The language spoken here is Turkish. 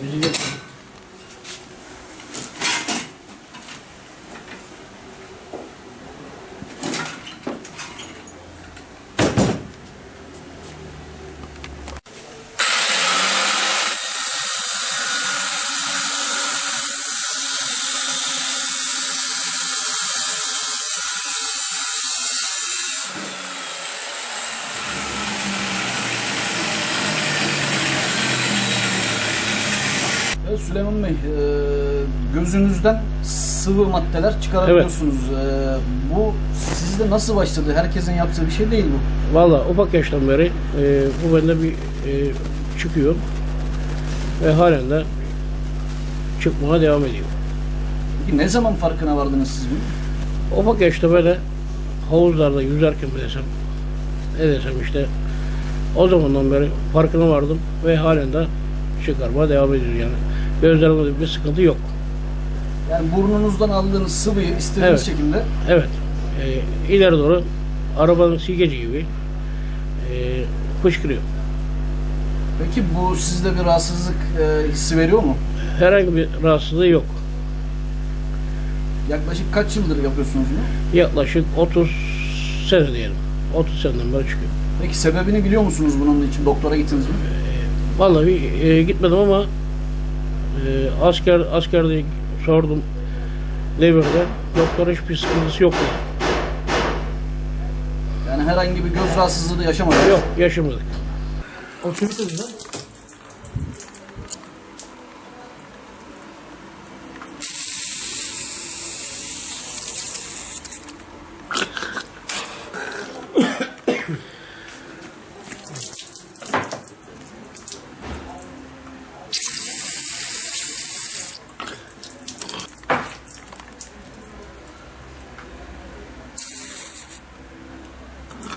Видите, Süleyman Bey, e, gözünüzden sıvı maddeler çıkarabiliyorsunuz. E, bu sizde nasıl başladı? Herkesin yaptığı bir şey değil bu. Valla ufak yaştan beri e, bu bende bir e, çıkıyor ve halen de çıkmaya devam ediyor. Peki ne zaman farkına vardınız siz bunun? Ufak yaşta böyle havuzlarda yüzerken mi desem ne desem işte o zamandan beri farkına vardım ve halen de çıkarmaya devam ediyor yani. Gözlerimde bir sıkıntı yok. Yani burnunuzdan aldığınız sıvıyı istediğiniz Evet. şekilde Evet. E, ileri doğru arabanın silgeci gibi e, fışkırıyor. Peki bu sizde bir rahatsızlık e, hissi veriyor mu? Herhangi bir rahatsızlığı yok. Yaklaşık kaç yıldır yapıyorsunuz bunu? Yaklaşık 30 sene diyelim. 30 seneden beri çıkıyor. Peki sebebini biliyor musunuz bunun için? Doktora gittiniz mi? Vallahi e, gitmedim ama e, asker askerde sordum devirde doktor hiçbir sıkıntısı yok dedi. Yani herhangi bir göz rahatsızlığı da yaşamadınız. Yok yaşamadık. Oturtun